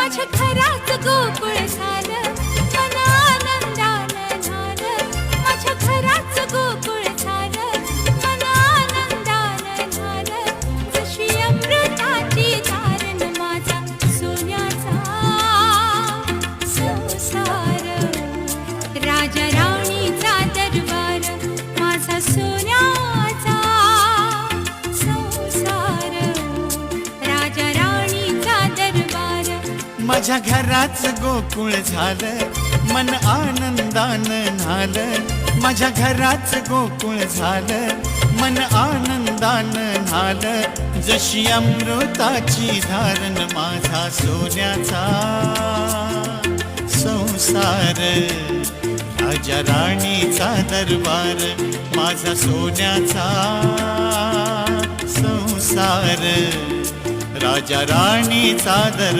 माझ्या घरात गोकुळ माझ्या घराच गोकुळ झालं, मन आनंदानं न्हालं. माझ्या घराच गोकुळ झालं, मन आनंदानं न्हालं. जशी अमृताची धारण माझा सोन्याचा संसार, राजा राणीचा दरबार माझा सोन्याचा संसार, राजा राणीचा दरबार